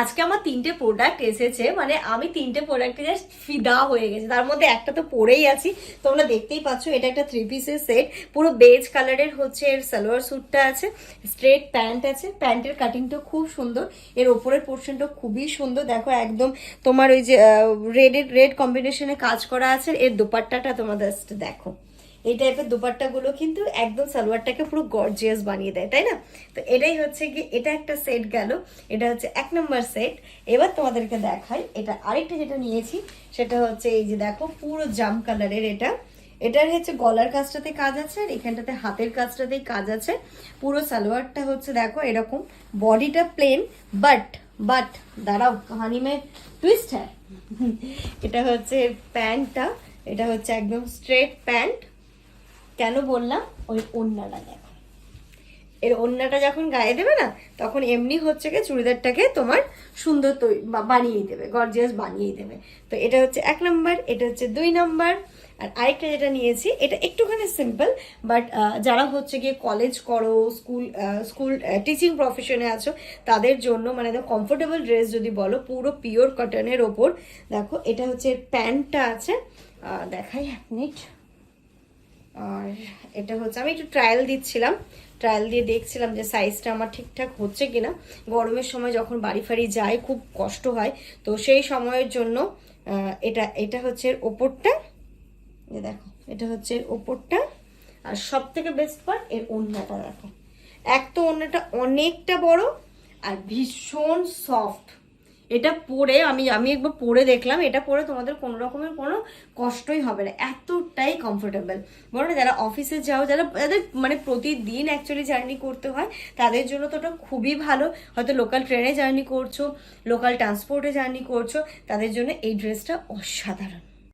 আজকে আমার তিনটে প্রোডাক্ট এসেছে মানে আমি তিনটে প্রোডাক্টে জাস্ট ফিদা হয়ে গেছে। তার মধ্যে একটা তো পরেই আছি। তোমরা দেখতেই পাচ্ছ, এটা একটা থ্রি পিসের সেট পুরো বেজ কালারের হচ্ছে, এর সালোয়ার স্যুটটা আছে স্ট্রেট প্যান্ট আছে। প্যান্টের কাটিংটা খুব সুন্দর। এর ওপরের পোর্শনটা খুবই সুন্দর। দেখো একদম তোমার ওই যে রেডের রেড কম্বিনেশনে কাজ করা আছে। এর দোপাট্টাটা তোমাদের দেখো। এই টাইপের দুপাট্টাগুলো কিন্তু একদম সালোয়ারটাকে পুরো গর্জিয়াস বানিয়ে দেয়, তাই না? তো এটাই হচ্ছে কি এটা একটা সেট গেল। এটা হচ্ছে এক নম্বর সেট এবার তোমাদেরকে দেখাই, এটা আরেকটা যেটা নিয়েছি, সেটা হচ্ছে এই যে দেখো, পুরো জাম কালারের এটা। এটার হচ্ছে গলার কাজটাতে কাজ আছে, আর এখানটাতে হাতের কাজটাতেই কাজ আছে। পুরো সালোয়ারটা হচ্ছে দেখো, এরকম। বডিটা প্লেন বাট বাট দাঁড়াও, কাহানি মে টুইস্ট হ্যাঁ এটা হচ্ছে প্যান্টটা, এটা হচ্ছে একদম স্ট্রেট প্যান্ট। কেন বললাম? ওই ওন্নাটা দেখো। এর ওন্নাটা যখন গায়ে দেবে না, তখন এমনি হচ্ছে কি চুড়িদারটাকে তোমার সুন্দর তৈ- বা- বানিয়ে দেবে গর্জিয়াস বানিয়ে দেবে। তো এটা হচ্ছে এক নাম্বার, এটা হচ্ছে দুই নাম্বার। আর আরেকটা যেটা নিয়েছি, এটা একটুখানি সিম্পল বাট যারা হচ্ছে গিয়ে কলেজ করো স্কুল স্কুল টিচিং প্রফেশনে আছো, তাদের জন্য মানে কমফোর্টেবল ড্রেস যদি বলো, পুরো পিওর কটনের ওপর, দেখো, এটা হচ্ছে প্যান্টটা আছে। দেখাই এক মিনিট আর এটা হচ্ছে, আমি একটু ট্রায়াল দিচ্ছিলাম। ট্রায়াল দিয়ে দেখছিলাম যে সাইজটা আমার ঠিকঠাক হচ্ছে কিনা। গরমের সময় যখন বাড়ি ফাড়ি যায় খুব কষ্ট হয়। তো সেই সময়ের জন্য এটা এটা হচ্ছে ওপরটা। দেখো, এটা হচ্ছে ওপরটা। আর সব থেকে বেস্ট পার্ট এর ওড়নাটা দেখো। এক তো ওড়নাটা অনেকটা বড় আর ভীষণ সফট এটা পরে আমি আমি একবার পরে দেখলাম, এটা পরে তোমাদের কোনো রকমের কোনো কষ্টই হবে না, এতটাই কমফোর্টেবল বলো না, যারা অফিসে যাও, যারা, যাদের মানে প্রতিদিন অ্যাকচুয়ালি জার্নি করতে হয়, তাদের জন্য তো ওটা খুবই ভালো। হয়তো লোকাল ট্রেনে জার্নি করছ লোকাল ট্রান্সপোর্টে জার্নি করছ, তাদের জন্য এই ড্রেসটা অসাধারণ।